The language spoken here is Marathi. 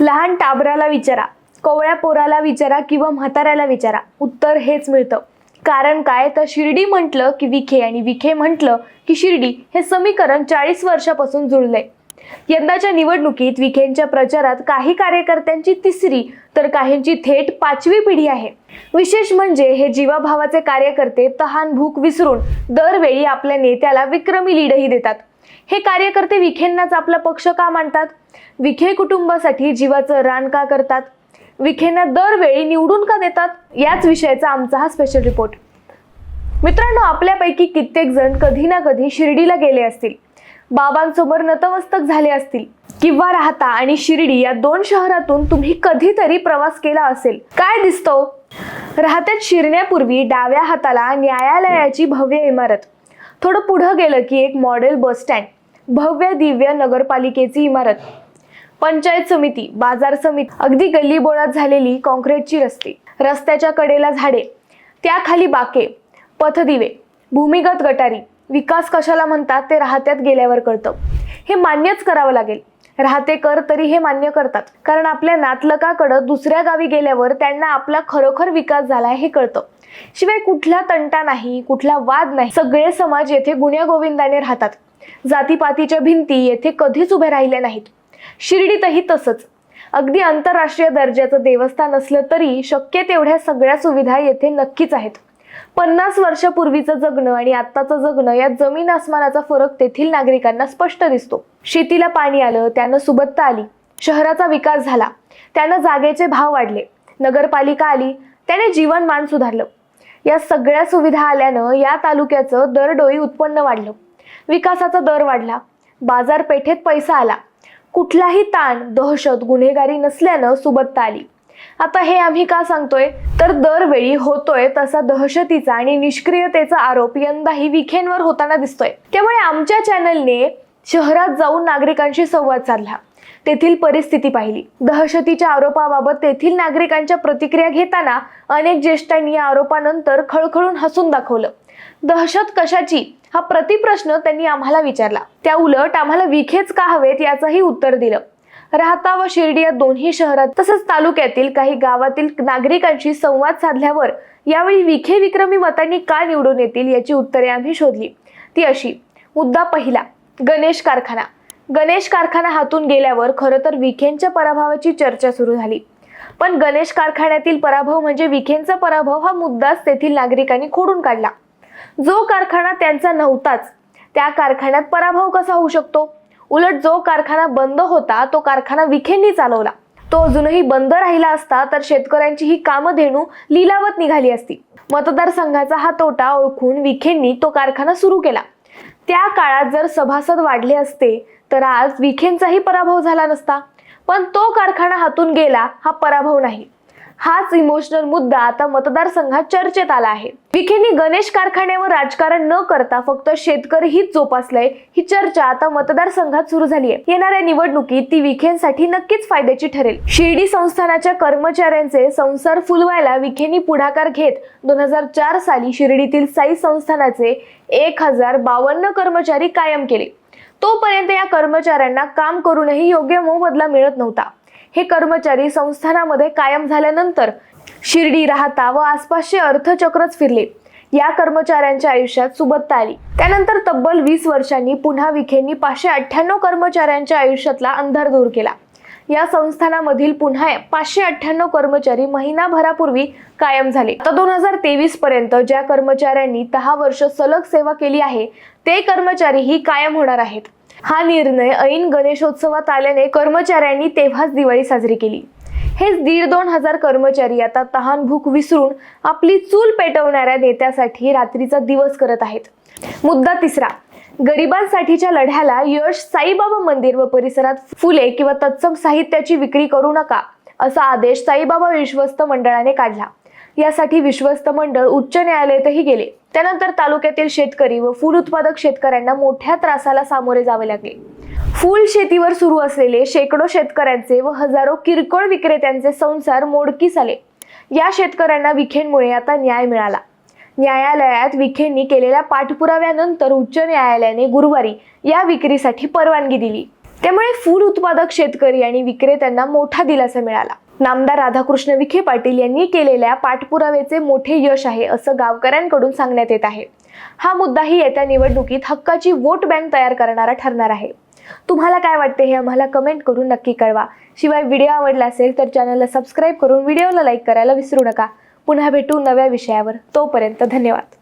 लहान टाबराला विचारा कोवळ्या पोराला विचारा किंवा म्हाताऱ्याला विचारा. उत्तर हेच मिळतं. कारण काय? तर शिर्डी म्हटलं की विखे आणि विखे म्हटलं की शिर्डी हे समीकरण चाळीस वर्षापासून जुळलंय. यंदाच्या निवडणुकीत विखेंच्या प्रचारात काही कार्यकर्त्यांची तिसरी तर काहींची थेट पाचवी पिढी आहे. विशेष म्हणजे हे जीवाभावाचे कार्यकर्ते तहान भूक विसरून दरवेळी आपल्या नेत्याला विक्रमी लीडही देतात. हे कार्यकर्ते विखेंनाच आपला पक्ष का मानतात? विखे कुटुंबासाठी जीवाचं रान का करतात? विखेंना दरवेळी निवडून का देतात? याच विषयाचा आमचा हा स्पेशल रिपोर्ट मित्रांनो आपल्यापैकी कित्येक जण कधी ना कधी शिर्डीला गेले असतील. बाबांसमोर नतमस्तक झाले असतील. किंवा राहता आणि शिर्डी या दोन शहरातून तुम्ही कधीतरी प्रवास केला असेल. काय दिसतो? राहत्यात शिरण्यापूर्वी डाव्या हाताला न्यायालयाची भव्य इमारत. थोडं पुढं गेलं की एक मॉडेल बस स्टँड. भव्य दिव्य नगरपालिकेची इमारत. पंचायत समिती बाजार समिती अगदी गल्लीबोळात झालेली कॉन्क्रीटची रस्ते रस्त्याच्या कडेला झाडे त्याखाली बाके पथदिवे भूमिगत गटारी विकास कशाला म्हणतात ते राहत्यात गेल्यावर कळतं. हे मान्यच करावं लागेल. राहते कर तरी हे मान्य करतात. कारण आपल्या नातलकाकडं दुसऱ्या गावी गेल्यावर त्यांना आपला खरोखर विकास झाला हे कळतं. शिवाय कुठला तंटा नाही कुठला वाद नाही. सगळे समाज येथे गुण्यागोविंदाने राहतात. जातीपातीच्या भिंती येथे कधीच उभे राहिले नाहीत. शिर्डीतही तसंच. अगदी आंतरराष्ट्रीय दर्जाचं देवस्थान असलं तरी शक्य तेवढ्या सगळ्या सुविधा येथे नक्कीच आहेत. पन्नास वर्षापूर्वीचं जगणं आणि आत्ताचं जगणं यात जमीन आसमानाचा फरक तेथील नागरिकांना स्पष्ट दिसतो. शेतीला पाणी आलं त्यानं सुबत्ता आली. शहराचा विकास झाला. त्यानं जागेचे भाव वाढले. नगरपालिका आली. त्याने जीवनमान सुधारलं. या सगळ्या सुविधा आल्यानं या तालुक्याचं दरडोई उत्पन्न वाढलं. विकासाचा दर वाढला. बाजारपेठेत पैसा आला. कुठलाही ताण दहशत गुन्हेगारी नसल्यानं सुबत्ता आली. आता हे आम्ही का सांगतोय? तर दरवेळी होतोय तसा दहशतीचा आणि निष्क्रियतेचा आरोप यंदाही विखेंवर होताना दिसतोय. त्यामुळे आमच्या चॅनलने शहरात जाऊन नागरिकांशी संवाद साधला. तेथील परिस्थिती पाहिली. दहशतीच्या आरोपाबाबत तेथील नागरिकांच्या प्रतिक्रिया घेताना अनेक ज्येष्ठांनी या आरोपानंतर खळखळून हसून दाखवलं. दहशत कशाची? हा प्रतिप्रश्न त्यांनी आम्हाला विचारला. त्या उलट आम्हाला विखेच का हवेत याचंही उत्तर दिलं. राहता व शिर्डी या दोन्ही शहरात तसंच तालुक्यातील काही गावातील नागरिकांशी संवाद साधल्यावर यावेळी विखे विक्रमी मतांनी का निवडून येतील याची उत्तरे आम्ही शोधली. ती अशी. मुद्दा पहिला. गणेश कारखाना. गणेश कारखाना हातून गेल्यावर खरं तर विखेंच्या पराभवाची चर्चा सुरू झाली. पण गणेश कारखान्यातील पराभव म्हणजे विखेंचा पराभव हा मुद्दाच तेथील नागरिकांनी खोडून काढला. जो कारखाना त्यांचा नव्हताच त्या कारखान्यात पराभव कसा होऊ शकतो? उलट जो कारखाना बंद होता तो कारखाना विखेंनी चालवला. तो अजूनही बंद राहिला असता तर शेतकऱ्यांची ही कामधेणू लिलावत निघाली असती. मतदारसंघाचा हा तोटा ओळखून विखेंनी तो कारखाना सुरू केला. त्या काळात जर सभासद वाढले असते तर आज विखेंचाही पराभव झाला नसता. पण तो कारखाना हातून गेला हा पराभव नाही. हाच इमोशनल मुद्दा आता मतदारसंघात चर्चेत आला आहे. विखेंनी गणेश कारखान्यावर राजकारण न करता फक्त शेतकरी हीच जोपासलंय. ही चर्चा आता मतदारसंघात सुरू झाली आहे येणाऱ्या निवडणुकीत ती विखेंसाठी नक्कीच फायद्याची ठरेल. शिर्डी संस्थानाच्या कर्मचाऱ्यांचे संसार फुलवायला विखेंनी पुढाकार घेत दोन हजार चार साली शिर्डीतील साई संस्थानाचे एक हजार बावन्न कर्मचारी कायम केले. तोपर्यंत या कर्मचाऱ्यांना काम करूनही योग्य मोबदला मिळत नव्हता. हे कर्मचारी संस्थानामध्ये कायम झाल्यानंतर शिर्डी राहता व आसपासचे अर्थचक्रच फिरले. या कर्मचाऱ्यांच्या आयुष्यात सुबत्ता आली. त्यानंतर तब्बल वीस वर्षांनी पुन्हा विखेंनी पाचशे अठ्ठ्याण्णव कर्मचाऱ्यांच्या आयुष्यातला अंधार दूर केला. या संस्थानामधील पुन्हा पाचशे अठ्ठ्याण्णव कर्मचारी महिनाभरापूर्वी कायम झाले. तर दोन हजार तेवीस पर्यंत ज्या कर्मचाऱ्यांनी दहा वर्ष सलग सेवा केली आहे ते कर्मचारीही कायम होणार आहेत. हा निर्णय ऐन गणेशोत्सवात आल्याने कर्मचाऱ्यांनी तेव्हाच दिवाळी साजरी केली. हेच दीड दोन हजार कर्मचारी आता तहान भूक विसरून आपली चूल पेटवणाऱ्या नेत्यासाठी रात्रीचा दिवस करत आहेत. मुद्दा तिसरा. गरिबांसाठीच्या लढ्याला यश साईबाबा मंदिर व परिसरात फुले किंवा तत्सम साहित्याची विक्री करू नका असा आदेश साईबाबा विश्वस्त मंडळाने काढला. यासाठी विश्वस्त मंडळ उच्च न्यायालयातही गेले. त्यानंतर तालुक्यातील शेतकरी व फूल उत्पादक शेतकऱ्यांना मोठ्या त्रासाला सामोरे जावे लागले. फूल शेतीवर सुरू असलेले शेकडो शेतकऱ्यांचे व हजारो किरकोळ विक्रेत्यांचे संसार मोडकीस आले. या शेतकऱ्यांना विखेंमुळे आता न्याय मिळाला. न्यायालयात विखेंनी केलेल्या पाठपुराव्यानंतर उच्च न्यायालयाने गुरुवारी या विक्रीसाठी परवानगी दिली. त्यामुळे फूल उत्पादक शेतकरी आणि विक्रेत्यांना मोठा दिलासा मिळाला. नामदार राधाकृष्ण विखे पाटील यांनी केलेल्या पाठपुराव्याचे मोठे यश आहे असं गावकऱ्यांकडून सांगण्यात येत आहे. हा मुद्दाही येत्या निवडणुकीत हक्काची वोट बँक तयार करणारा ठरणार आहे. तुम्हाला काय वाटते हे आम्हाला कमेंट करून नक्की कळवा. शिवाय व्हिडिओ आवडला असेल तर चॅनलला सबस्क्राईब करून व्हिडिओला लाईक करायला विसरू नका. पुन्हा भेटू नव्या विषयावर. तोपर्यंत धन्यवाद.